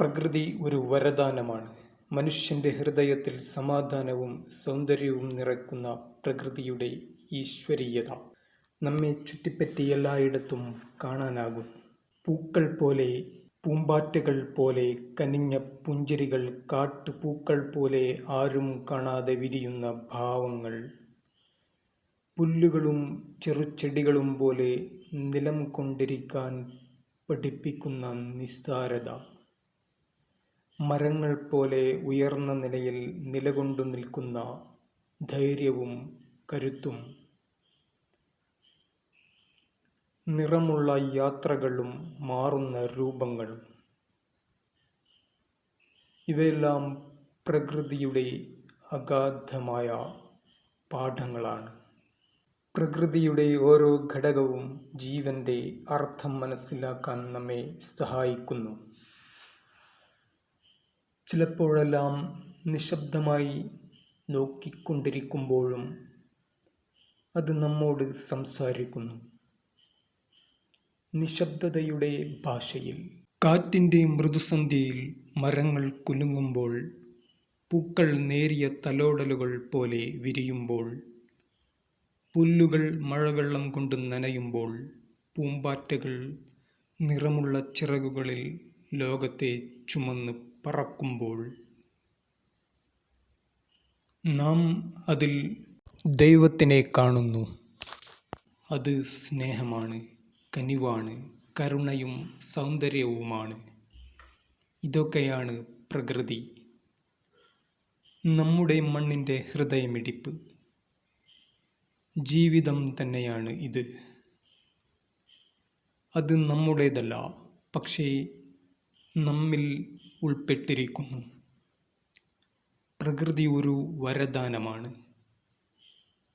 പ്രകൃതി ഒരു വരദാനമാണ്. മനുഷ്യന്റെ ഹൃദയത്തിൽ സമാധാനവും സൗന്ദര്യവും നിറയ്ക്കുന്ന പ്രകൃതിയുടെ ഈശ്വരീയത നമ്മെ ചുറ്റിപ്പറ്റി എല്ലായിടത്തും കാണാനാകും. പൂക്കൾ പോലെ പൂമ്പാറ്റകൾ പോലെ കനിഞ്ഞ പുഞ്ചിരികൾ കാട്ടുപൂക്കൾ പോലെ ആരും കാണാതെ വിരിയുന്ന ഭാവങ്ങൾ. പുല്ലുകളും ചെറുചെടികളും പോലെ നിലം കൊണ്ടിരിക്കാൻ പഠിപ്പിക്കുന്ന നിസ്സാരത. മരങ്ങൾ പോലെ ഉയർന്ന നിലയിൽ നിലകൊണ്ടു നിൽക്കുന്ന ധൈര്യവും കരുത്തും. നിറമുള്ള യാത്രകളും മാറുന്ന രൂപങ്ങളും ഇവയെല്ലാം പ്രകൃതിയുടെ അഗാധമായ പാഠങ്ങളാണ്. പ്രകൃതിയുടെ ഓരോ ഘടകവും ജീവന്റെ അർത്ഥം മനസ്സിലാക്കാൻ നമ്മെ സഹായിക്കുന്നു. ചിലപ്പോഴെല്ലാം നിശബ്ദമായി നോക്കിക്കൊണ്ടിരിക്കുമ്പോഴും അത് നമ്മോട് സംസാരിക്കുന്നു. നിശബ്ദതയുടെ ഭാഷയിൽ. കാറ്റിന്റെ മൃദുസന്ധ്യയിൽ മരങ്ങൾ കുലുങ്ങുമ്പോൾ പൂക്കൾ നേരിയ തലോടലുകൾ പോലെ വിരിയുമ്പോൾ പുല്ലുകൾ മഴവെള്ളം കൊണ്ട് നനയുമ്പോൾ പൂമ്പാറ്റകൾ നിറമുള്ള ചിറകുകളിൽ ലോകത്തെ ചുമന്ന് പറക്കുമ്പോൾ നാം അതിൽ ദൈവത്തിനെ കാണുന്നു. അത് സ്നേഹമാണ് കനിവാണ് കരുണയും സൗന്ദര്യവുമാണ്. ഇതൊക്കെയാണ് പ്രകൃതി. നമ്മുടെ മണ്ണിന്റെ ഹൃദയമിടിപ്പ്. ജീവിതം തന്നെയാണ് ഇത്. അത് നമ്മുടേതല്ല പക്ഷേ നമ്മിൽ ഉൾപ്പെട്ടിരിക്കുന്നു. പ്രകൃതി ഒരു വരദാനമാണ്.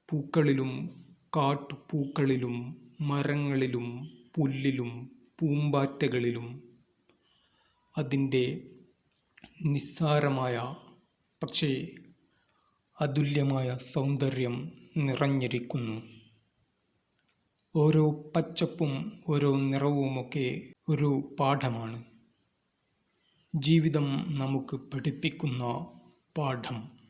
പൂക്കളിലും കാട്ടുപൂക്കളിലും മരങ്ങളിലും പുല്ലിലും പൂമ്പാറ്റകളിലും അതിന്റെ നിസ്സാരമായ പക്ഷേ അതുല്യമായ സൗന്ദര്യം നിറഞ്ഞിരിക്കുന്നു. ഓരോ പച്ചപ്പും ഓരോ നിറവുമൊക്കെ ഒരു പാഠമാണ്. ജീവിതം നമുക്ക് പഠിപ്പിക്കുന്ന പാഠം.